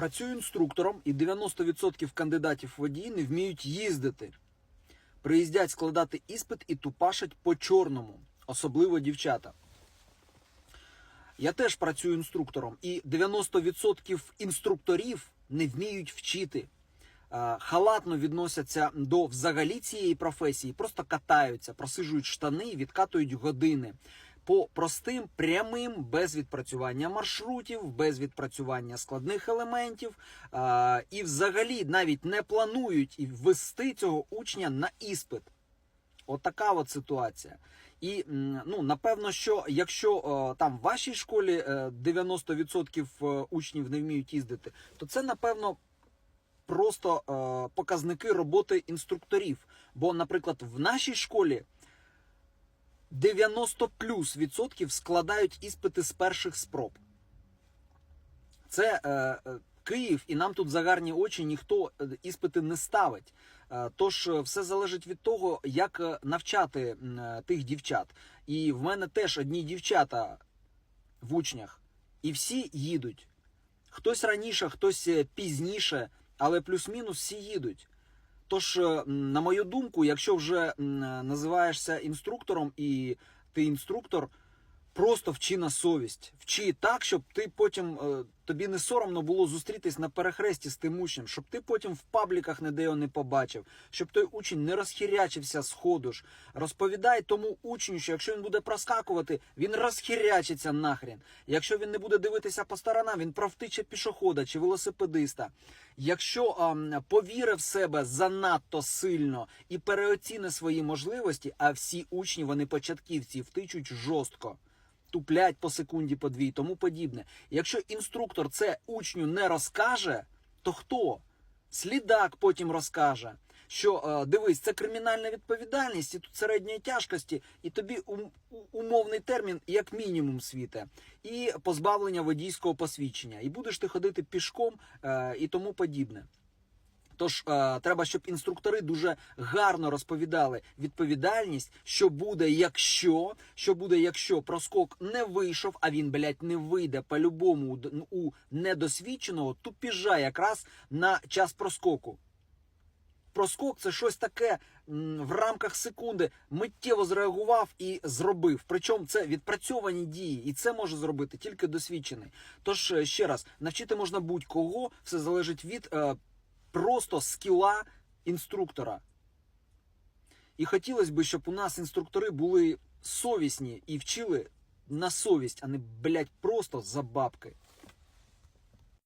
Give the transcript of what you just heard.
Працюю інструктором, і 90% кандидатів водії не вміють їздити. Приїздять складати іспит і тупашать по чорному, особливо дівчата. Я теж працюю інструктором, і 90% інструкторів не вміють вчити. Халатно відносяться до взагалі цієї професії, просто катаються, просижують штани відкатують години по простим, прямим, без відпрацювання маршрутів, без відпрацювання складних елементів, е, і взагалі навіть не планують і ввести цього учня на іспит. От от ситуація. І ну напевно, що якщо е, там в вашій школі е, 90% е, учнів не вміють їздити, то це напевно просто е, показники роботи інструкторів. Бо, наприклад, в нашій школі 90 плюс відсотків складають іспити з перших спроб. Це е, е, Київ, і нам тут за гарні очі ніхто е, іспити не ставить. Е, Тож все залежить від того, як навчати тих дівчат. І в мене теж одні дівчата в учнях, і всі їдуть. Хтось раніше, хтось пізніше, але плюс-мінус всі їдуть. Тож, е, на мою думку, якщо вже е, називаєшся інструктором і ти інструктор, просто вчи на совість. Вчи так, щоб ти потім е, тобі не соромно було зустрітись на перехресті з тим учнем, щоб ти потім в пабліках ніде його не побачив, щоб той учень не розхірячився з ходу ж. Розповідай тому учню, що якщо він буде проскакувати, він розхірячиться нахрен. Якщо він не буде дивитися по сторонам, він провтиче пішохода чи велосипедиста. Якщо ам, повірив в себе занадто сильно і переоціне свої можливості, а всі учні, вони початківці, втичуть жорстко туплять по секунді по дві тому подібне. Якщо інструктор це учню не розкаже, то хто? Слідак потім розкаже, що е, дивись, це кримінальна відповідальність і тут середньої тяжкості, і тобі умовний термін як мінімум світе, і позбавлення водійського посвідчення. І будеш ти ходити пішком е, і тому подібне. Тож е, треба, щоб інструктори дуже гарно розповідали відповідальність, що буде, якщо що буде, якщо проскок не вийшов, а він, блядь, не вийде по-любому у, недосвідченого тупіжа якраз на час проскоку. Проскок це щось таке в рамках секунди миттєво зреагував і зробив. Причому це відпрацьовані дії, і це може зробити тільки досвідчений. Тож е, ще раз, навчити можна будь-кого, все залежить від е, просто скіла інструктора. І хотілося б, щоб у нас інструктори були совісні і вчили на совість, а не, блядь, просто за бабки.